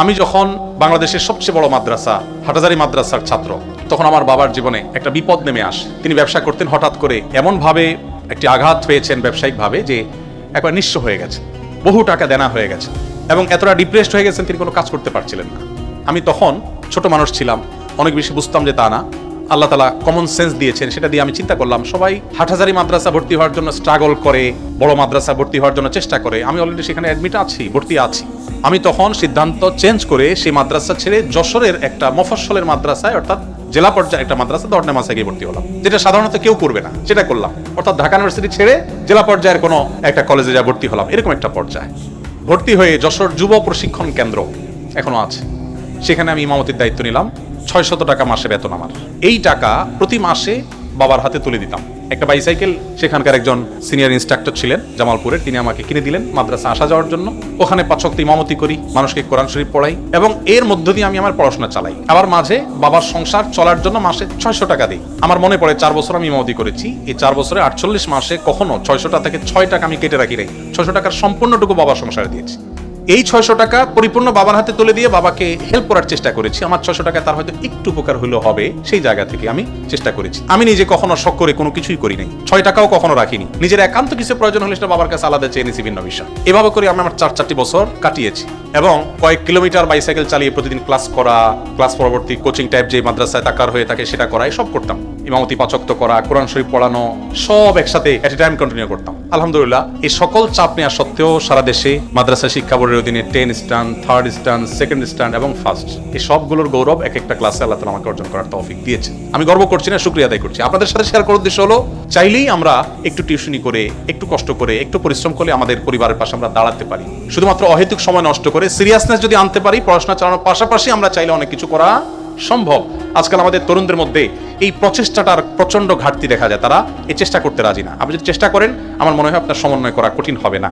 আমি যখন বাংলাদেশের সবচেয়ে বড় মাদ্রাসা হাটাজারি মাদ্রাসার ছাত্র, তখন আমার বাবার জীবনে একটা বিপদ নেমে আসে। তিনি ব্যবসা করতেন হঠাৎ করে এমনভাবে একটি আঘাত পেয়েছেন ব্যবসায়িকভাবে যে একবার নিঃস্ব হয়ে গেছে। বহু টাকা দেনা হয়ে গেছে এবং এতটা ডিপ্রেসড হয়ে গেছেন তিনি কোনো কাজ করতে পারছিলেন না। আমি তখন ছোট মানুষ ছিলাম, অনেক বেশি বুঝতাম যে তা না। আল্লাহ তালা কমন সেন্স দিয়েছেন, সেটা দিয়ে আমি চিন্তা করলাম, সবাই হাটহাজারি মাদ্রাসা ভর্তি হওয়ার জন্য স্ট্রাগল করে, বড় মাদ্রাসা ভর্তি হওয়ার জন্য চেষ্টা করে। আমি অলরেডি সেখানে অ্যাডমিট আছি, ভর্তি আছি। আমি তখন সিদ্ধান্ত চেঞ্জ করে সেই মাদ্রাসা ছেড়ে যশোরের একটা মফস্বলের মাদ্রাসায়, অর্থাৎ জেলা পর্যায়ে একটা মাদ্রাসা দর্নে মাসে গিয়ে ভর্তি হলাম। যেটা সাধারণত কেউ করবে না, সেটা করলাম। অর্থাৎ ঢাকা ইউনিভার্সিটি ছেড়ে জেলা পর্যায়ের কোনো একটা কলেজে যা ভর্তি হলাম, এরকম একটা পর্যায়ে। ভর্তি হয়ে যশোর যুব প্রশিক্ষণ কেন্দ্র এখনও আছে। সেখানে আমি ইমামতির দায়িত্ব নিলাম, ছয়শত টাকা মাসে বেতন আমার। এই টাকা প্রতি মাসে বাবার হাতে তুলে দিতাম। একটা বাইসাইকেল সেখানকার একজন সিনিয়র ইনস্ট্রাক্টর ছিলেন জামালপুরের। তিনি আমাকে কিনে দিলেন মাদ্রাসা আসা যাওয়ার জন্য। ওখানে পাঁচক্ত ইমামতি করি, মানুষকে কোরআন শরীফ পড়াই এবং এর মধ্য দিয়ে আমি আমার পড়াশোনা চালাই। আবার মাঝে বাবার সংসার চলার জন্য মাসে ছয়শো টাকা দিই। আমার মনে পড়ে চার বছর আমি ইমামতি করেছি। এই চার বছরে আটচল্লিশ মাসে কখনো ছয়শো টাকা থেকে ছয় টাকা আমি কেটে রাখি নাই। ছয়শো টাকার সম্পূর্ণটুকু বাবার সংসারে দিয়েছি। এই ছয়শো টাকা পরিপূর্ণ বাবার হাতে তুলে দিয়ে বাবাকে হেল্প করার চেষ্টা করেছি। আমার ছয়শো টাকা তার হয়তো একটু উপকার হলেও হবে, সেই জায়গা থেকে আমি চেষ্টা করেছি। আমি নিজে কখনো শখ করে কোনো কিছুই করি নাই। ছয় টাকাও কখনো রাখিনি। নিজের একান্ত কিছু প্রয়োজন হলে সেটা বাবার কাছে আলাদা চেয়ে নিয়েছি ভিন্ন বিষয়। এভাবে করে আমি আমার চার চারটি বছর কাটিয়েছি। এবং কয়েক কিলোমিটার বাইসাইকেল চালিয়ে প্রতিদিন ক্লাস করা ক্লাস পরবর্তী কোচিং টাইপ যে মাদ্রাসায় তাকার হয়ে থাকে সেটা করা সব করতাম। ইমামতি পাচক্ত করা, কোরআন শরীফ পড়ানো, সব একসাথে এট এ টাইম কন্টিনিউ করতাম। আলহামদুলিল্লাহ এই সকল চাপ নেওয়া সত্ত্বেও সারা দেশে মাদ্রাসা শিক্ষা বোর্ডের অধীনে ten standard third standard second standard এবং ফার্স্ট এই সবগুলোর গৌরব এক একটা ক্লাসে আল্লাহ তালা আমাকে অর্জন করার তৌফিক দিয়েছে আমি গর্ব করছি না, শুক্রিয়া আদায় করছি। আপনাদের সাথে শেয়ার করার উদ্দেশ্য হলো, চাইলেই আমরা একটু টিউশনি করে, একটু কষ্ট করে, একটু পরিশ্রম করে আমাদের পরিবারের পাশে আমরা দাঁড়াতে পারি। শুধুমাত্র অহেতুক সময় নষ্ট করে সিরিয়াসনেস যদি আনতে পারি, পড়াশোনা চালানোর পাশাপাশি আমরা চাইলে অনেক কিছু করা সম্ভব। আজকাল আমাদের তরুণদের মধ্যে এই প্রচেষ্টাটার প্রচণ্ড ঘাটতি দেখা যায়, তারা এই চেষ্টা করতে রাজি না। আপনি যদি চেষ্টা করেন, আমার মনে হয় আপনার সমন্বয় করা কঠিন হবে না।